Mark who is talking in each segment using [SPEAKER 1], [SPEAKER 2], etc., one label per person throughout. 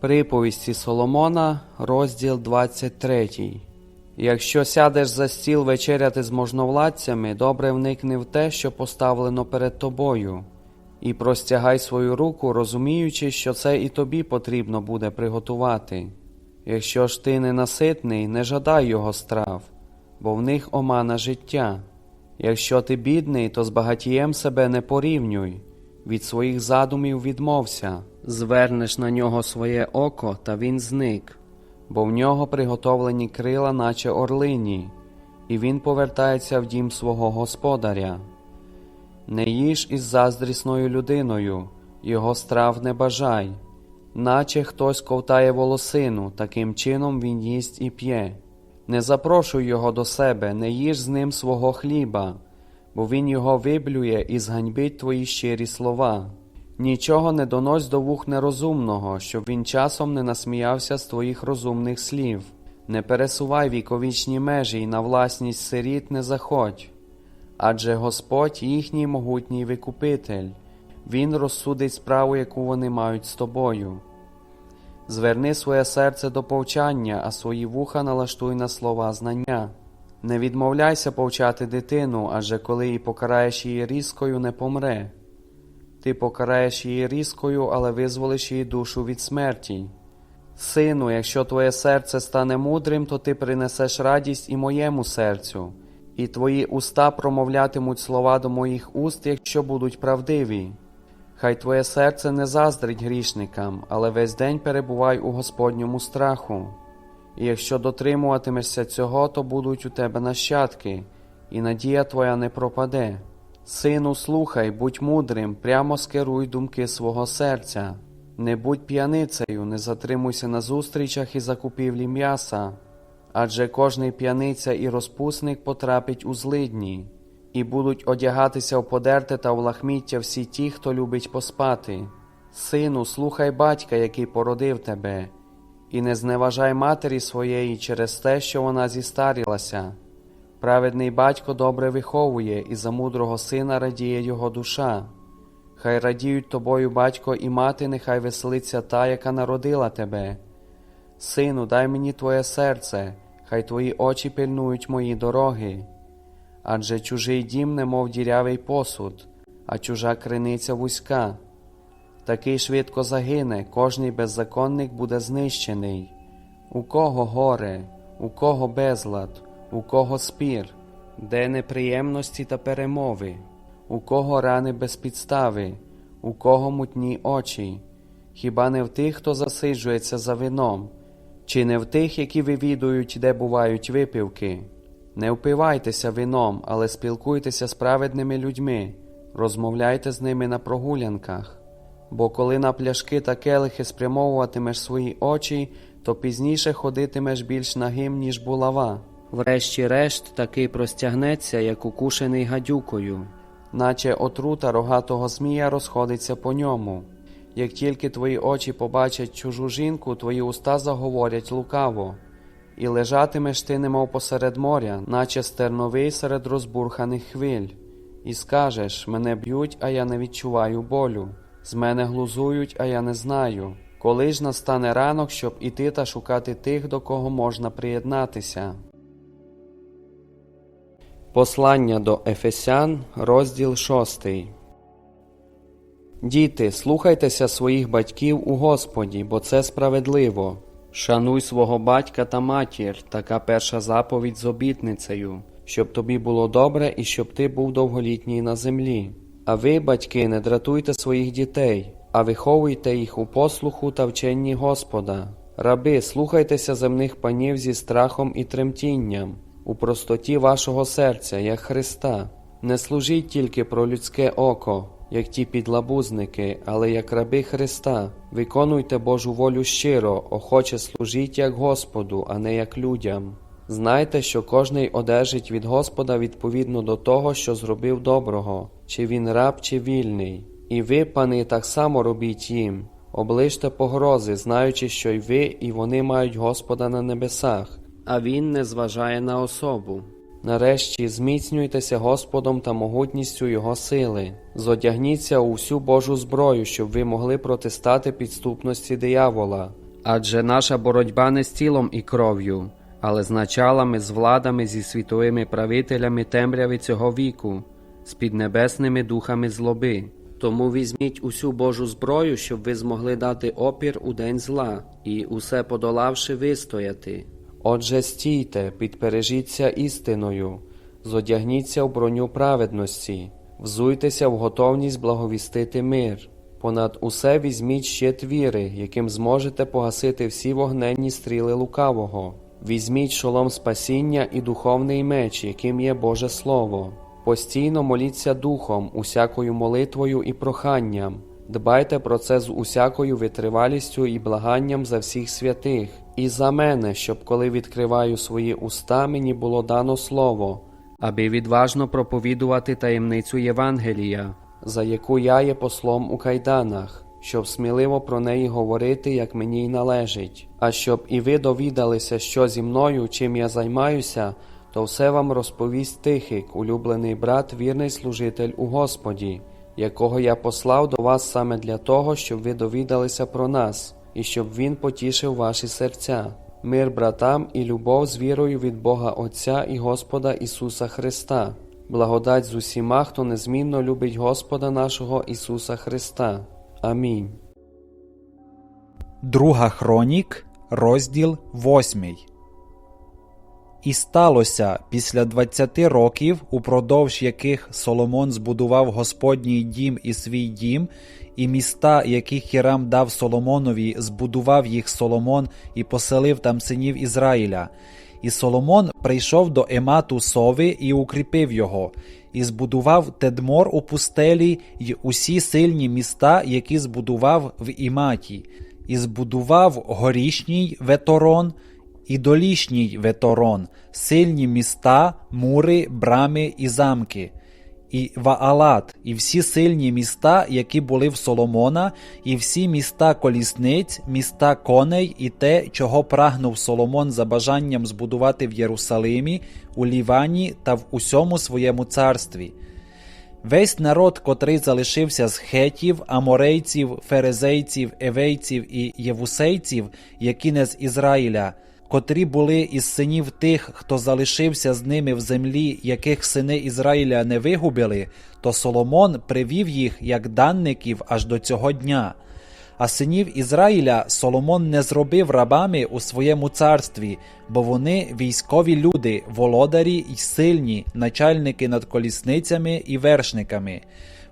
[SPEAKER 1] Приповісті Соломона, розділ 23. Якщо сядеш за стіл вечеряти з можновладцями, добре вникни в те, що поставлено перед тобою, і простягай свою руку, розуміючи, що це і тобі потрібно буде приготувати. Якщо ж ти ненаситний, не жадай його страв, бо в них омана життя. Якщо ти бідний, то з багатієм себе не порівнюй, від своїх задумів відмовся, звернеш на нього своє око, та він зник, бо в нього приготовлені крила, наче орлині, і він повертається в дім свого господаря. Не їж із заздрісною людиною, його страв не бажай, наче хтось ковтає волосину, таким чином він їсть і п'є. Не запрошуй його до себе, не їж з ним свого хліба, бо він його виблює і зганьбить твої щирі слова. Нічого не донось до вух нерозумного, щоб він часом не насміявся з твоїх розумних слів. Не пересувай віковічні межі і на власність сиріт не заходь. Адже Господь їхній могутній викупитель, Він розсудить справу, яку вони мають з тобою. Зверни своє серце до повчання, а свої вуха налаштуй на слова знання. Не відмовляйся повчати дитину, адже коли і покараєш її різкою, не помре. Ти покараєш її різкою, але визволиш її душу від смерті. Сину, якщо твоє серце стане мудрим, то ти принесеш радість і моєму серцю, і твої уста промовлятимуть слова до моїх уст, якщо будуть правдиві. Хай твоє серце не заздрить грішникам, але весь день перебувай у Господньому страху. І якщо дотримуватимешся цього, то будуть у тебе нащадки, і надія твоя не пропаде. Сину, слухай, будь мудрим, прямо скеруй думки свого серця. Не будь п'яницею, не затримуйся на зустрічах і закупівлі м'яса, адже кожний п'яниця і розпусник потрапить у злидні, і будуть одягатися в подерте та в лахміття всі ті, хто любить поспати. Сину, слухай батька, який породив тебе, і не зневажай матері своєї через те, що вона зістарілася. Праведний батько добре виховує, і за мудрого сина радіє його душа. Хай радіють тобою батько і мати, нехай веселиться та, яка народила тебе. Сину, дай мені твоє серце, хай твої очі пильнують мої дороги. Адже чужий дім, немов дірявий посуд, а чужа криниця вузька. Такий швидко загине, кожний беззаконник буде знищений. У кого горе, у кого безлад, у кого спір, де неприємності та перемови, у кого рани без підстави, у кого мутні очі, хіба не в тих, хто засиджується за вином, чи не в тих, які вивідують, де бувають випивки. Не впивайтеся вином, але спілкуйтеся з праведними людьми, розмовляйте з ними на прогулянках. Бо коли на пляшки та келихи спрямовуватимеш свої очі, то пізніше ходитимеш більш нагим, ніж булава. Врешті-решт таки простягнеться, як укушений гадюкою, наче отрута рогатого змія розходиться по ньому. Як тільки твої очі побачать чужу жінку, твої уста заговорять лукаво, і лежатимеш ти, немов посеред моря, наче стерновий серед розбурханих хвиль, і скажеш мене б'ють, а я не відчуваю болю. З мене глузують, а я не знаю. Коли ж настане ранок, щоб іти та шукати тих, до кого можна приєднатися. Послання до Ефесян, розділ 6. Діти, слухайтеся своїх батьків у Господі, бо це справедливо. Шануй свого батька та матір, така перша заповідь з обітницею, щоб тобі було добре і щоб ти був довголітній на землі. А ви, батьки, не дратуйте своїх дітей, а виховуйте їх у послуху та вченні Господа. Раби, слухайтеся земних панів зі страхом і тремтінням, у простоті вашого серця, як Христа. Не служіть тільки про людське око, як ті підлабузники, але як раби Христа. Виконуйте Божу волю щиро, охоче служіть як Господу, а не як людям. Знайте, що кожний одержить від Господа відповідно до того, що зробив доброго, чи він раб, чи вільний. І ви, пани, так само робіть їм. Оближте погрози, знаючи, що й ви, і вони мають Господа на небесах, а Він не зважає на особу. Нарешті зміцнюйтеся Господом та могутністю Його сили, зодягніться у всю Божу зброю, щоб ви могли протистати підступності диявола. Адже наша боротьба не з тілом і кров'ю, але з началами, з владами, зі світовими правителями темряви цього віку, з піднебесними духами злоби. Тому візьміть усю Божу зброю, щоб ви змогли дати опір у день зла і, усе подолавши, вистояти. Отже, стійте, підпережіться істиною, зодягніться в броню праведності, взуйтеся в готовність благовістити мир. Понад усе візьміть щит віри, яким зможете погасити всі вогненні стріли лукавого. Візьміть шолом спасіння і духовний меч, яким є Боже Слово. Постійно моліться духом, усякою молитвою і проханням. Дбайте про це з усякою витривалістю і благанням за всіх святих, і за мене, щоб коли відкриваю свої уста, мені було дано слово, аби відважно проповідувати таємницю Євангелія, за яку я є послом у кайданах, щоб сміливо про неї говорити, як мені й належить. А щоб і ви довідалися, що зі мною, чим я займаюся, то все вам розповість Тихик, улюблений брат, вірний служитель у Господі, якого я послав до вас саме для того, щоб ви довідалися про нас, і щоб він потішив ваші серця. Мир братам і любов з вірою від Бога Отця і Господа Ісуса Христа, благодать з усіма, хто незмінно любить Господа нашого Ісуса Христа. Амінь.
[SPEAKER 2] Друга Хронік, розділ 8. І сталося після двадцяти років, упродовж яких Соломон збудував Господній дім і свій дім, і міста, які Хірам дав Соломонові, збудував їх Соломон і поселив там синів Ізраїля. І Соломон прийшов до Емату Сови і укріпив його, і збудував Тедмор у пустелі й усі сильні міста, які збудував в Іматі, і збудував горішній веторон, і долішній веторон, сильні міста, мури, брами і замки, і Ваалат, і всі сильні міста, які були в Соломона, і всі міста колісниць, міста коней, і те, чого прагнув Соломон за бажанням збудувати в Єрусалимі, у Лівані та в усьому своєму царстві. Весь народ, котрий залишився з хетів, аморейців, ферезейців, евейців і євусейців, які не з Ізраїля, котрі були із синів тих, хто залишився з ними в землі, яких сини Ізраїля не вигубили, то Соломон привів їх як данників аж до цього дня. А синів Ізраїля Соломон не зробив рабами у своєму царстві, бо вони військові люди, володарі й сильні, начальники над колісницями і вершниками.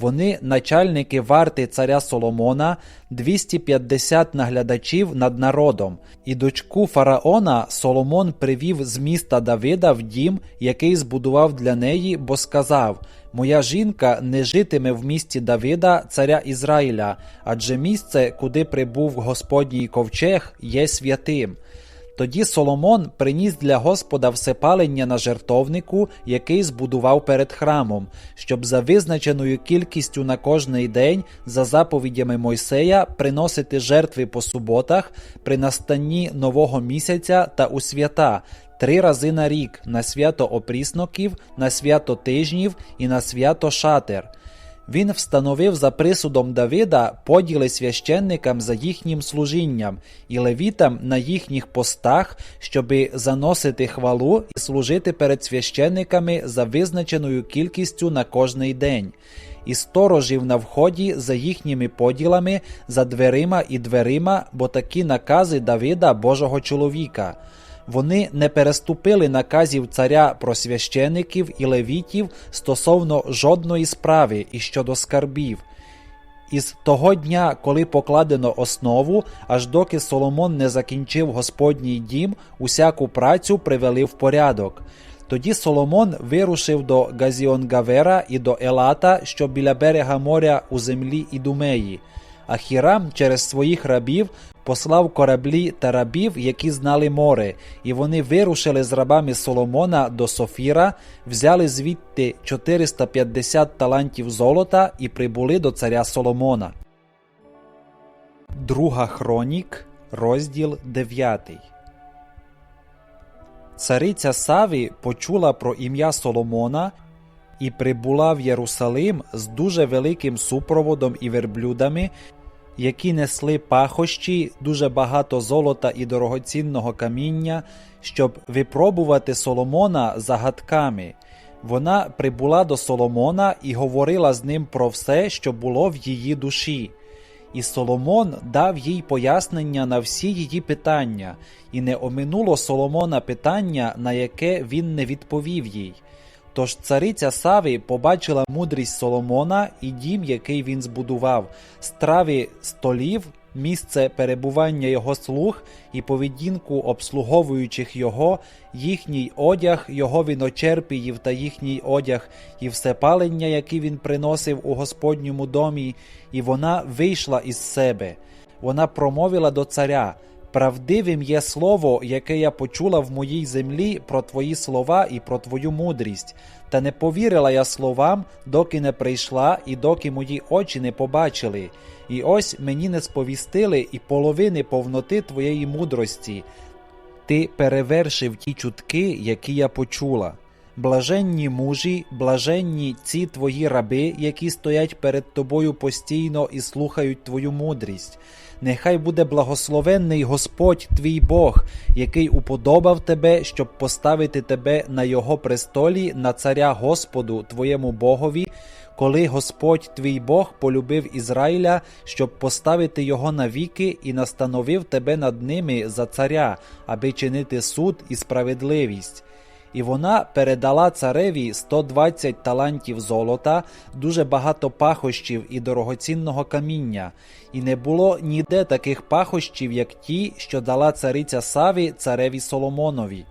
[SPEAKER 2] Вони начальники варти царя Соломона, 250 наглядачів над народом, і дочку фараона Соломон привів з міста Давида в дім, який збудував для неї, бо сказав: Моя жінка не житиме в місті Давида, царя Ізраїля, адже місце, куди прибув Господній ковчег, є святим. Тоді Соломон приніс для Господа всепалення на жертовнику, який збудував перед храмом, щоб за визначеною кількістю на кожний день, за заповідями Мойсея, приносити жертви по суботах, при настанні нового місяця та у свята. Три рази на рік на свято опрісноків, на свято тижнів і на свято шатер. Він встановив за присудом Давида поділи священникам за їхнім служінням і левітам на їхніх постах, щоби заносити хвалу і служити перед священниками за визначеною кількістю на кожний день. І сторожів на вході за їхніми поділами, за дверима і дверима, бо такі накази Давида Божого чоловіка. Вони не переступили наказів царя про священиків і левітів стосовно жодної справи і щодо скарбів. Із того дня, коли покладено основу, аж доки Соломон не закінчив Господній дім, усяку працю привели в порядок. Тоді Соломон вирушив до Газіонгавера і до Елата, що біля берега моря у землі Ідумеї. А Хірам через своїх рабів послав кораблі та рабів, які знали море, і вони вирушили з рабами Соломона до Софіра, взяли звідти 450 талантів золота і прибули до царя Соломона. Друга Хронік, розділ 9 Цариця Саві почула про ім'я Соломона і прибула в Єрусалим з дуже великим супроводом і верблюдами, які несли пахощі, дуже багато золота і дорогоцінного каміння, щоб випробувати Соломона загадками. Вона прибула до Соломона і говорила з ним про все, що було в її душі. І Соломон дав їй пояснення на всі її питання, і не оминуло Соломона питання, на яке він не відповів їй. Тож цариця Сави побачила мудрість Соломона і дім, який він збудував, страви столів, місце перебування його слуг і поведінку обслуговуючих його, їхній одяг, його віночерпіїв та їхній одяг, і все палення, яке він приносив у Господньому домі, і вона вийшла із себе. Вона промовила до царя. Правдивим є слово, яке я почула в моїй землі про твої слова і про твою мудрість, та не повірила я словам, доки не прийшла і доки мої очі не побачили. І ось мені не сповістили і половини повноти твоєї мудрості. Ти перевершив ті чутки, які я почула. Блаженні мужі, блаженні ці твої раби, які стоять перед тобою постійно і слухають твою мудрість. Нехай буде благословенний Господь твій Бог, який уподобав тебе, щоб поставити тебе на його престолі, на царя Господу, твоєму Богові, коли Господь твій Бог полюбив Ізраїля, щоб поставити його навіки і настановив тебе над ними за царя, аби чинити суд і справедливість. І вона передала цареві 120 талантів золота, дуже багато пахощів і дорогоцінного каміння, і не було ніде таких пахощів, як ті, що дала цариця Саві цареві Соломонові.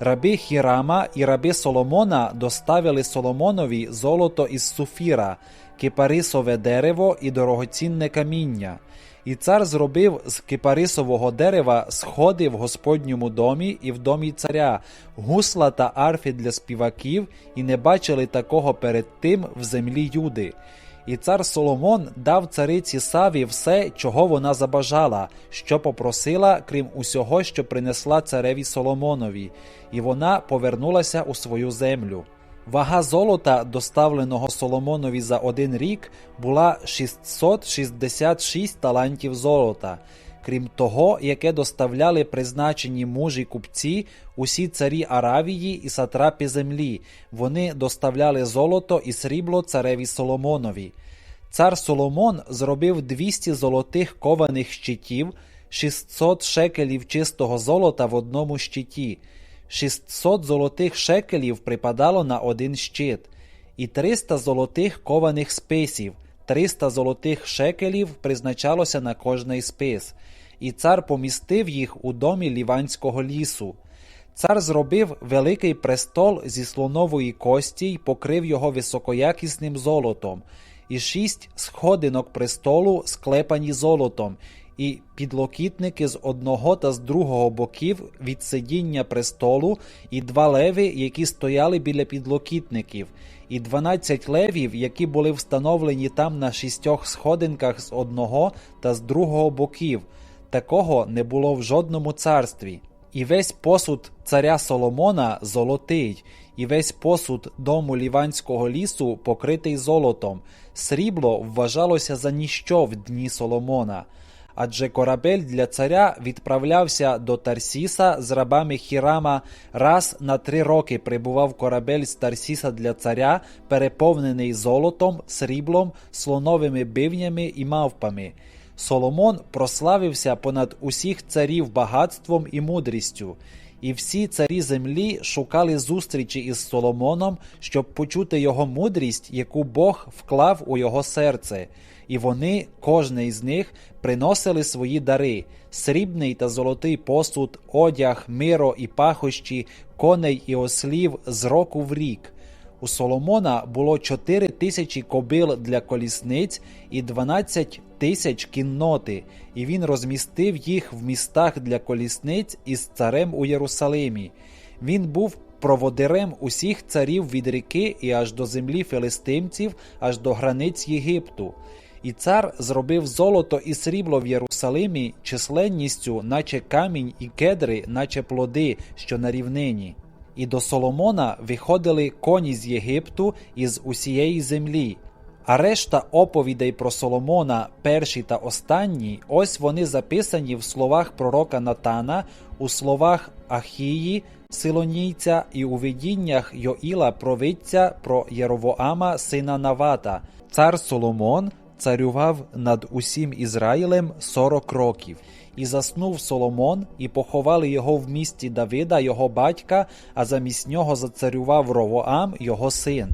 [SPEAKER 2] Раби Хірама і раби Соломона доставили Соломонові золото із суфіра, кипарисове дерево і дорогоцінне каміння. І цар зробив з кипарисового дерева сходи в Господньому домі і в домі царя, гусла та арфи для співаків, і не бачили такого перед тим в землі Юди. І цар Соломон дав цариці Саві все, чого вона забажала, що попросила, крім усього, що принесла цареві Соломонові, і вона повернулася у свою землю. Вага золота, доставленого Соломонові за один рік, була 666 талантів золота. Крім того, яке доставляли призначені мужі купці, усі царі Аравії і сатрапі землі, вони доставляли золото і срібло цареві Соломонові. Цар Соломон зробив 200 золотих кованих щитів, 600 шекелів чистого золота в одному щиті. 600 золотих шекелів припадало на один щит, і 300 золотих кованих списів, 300 золотих шекелів призначалося на кожний спис, і цар помістив їх у домі ліванського лісу. Цар зробив великий престол зі слонової кості й покрив його високоякісним золотом, і шість сходинок престолу склепані золотом, і підлокітники з одного та з другого боків від сидіння престолу, і два леви, які стояли біля підлокітників, і дванадцять левів, які були встановлені там на шістьох сходинках з одного та з другого боків. Такого не було в жодному царстві. І весь посуд царя Соломона золотий, і весь посуд дому ліванського лісу покритий золотом. Срібло вважалося за ніщо в дні Соломона. Адже корабель для царя відправлявся до Тарсіса з рабами Хірама. Раз на три роки прибував корабель з Тарсіса для царя, переповнений золотом, сріблом, слоновими бивнями і мавпами. Соломон прославився понад усіх царів багатством і мудрістю, і всі царі землі шукали зустрічі із Соломоном, щоб почути його мудрість, яку Бог вклав у його серце. І вони, кожний з них, приносили свої дари: срібний та золотий посуд, одяг, миро і пахощі, коней і ослів з року в рік. У Соломона було 4 тисячі кобил для колісниць і 12 тисяч кінноти, і він розмістив їх в містах для колісниць із царем у Єрусалимі. Він був проводирем усіх царів від ріки і аж до землі филистимців, аж до границь Єгипту. І цар зробив золото і срібло в Єрусалимі численністю, наче камінь і кедри, наче плоди, що на рівнині. І до Соломона виходили коні з Єгипту і з усієї землі. А решта оповідей про Соломона, перші та останні, ось вони записані в словах пророка Натана, у словах Ахії, Силонійця і у видіннях Йоїла провидця про Єровоама, сина Навата. Цар Соломон царював над усім Ізраїлем 40 років. І заснув Соломон, і поховали його в місті Давида, його батька, а замість нього зацарював Ровоам, його син.